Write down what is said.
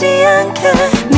되지 않게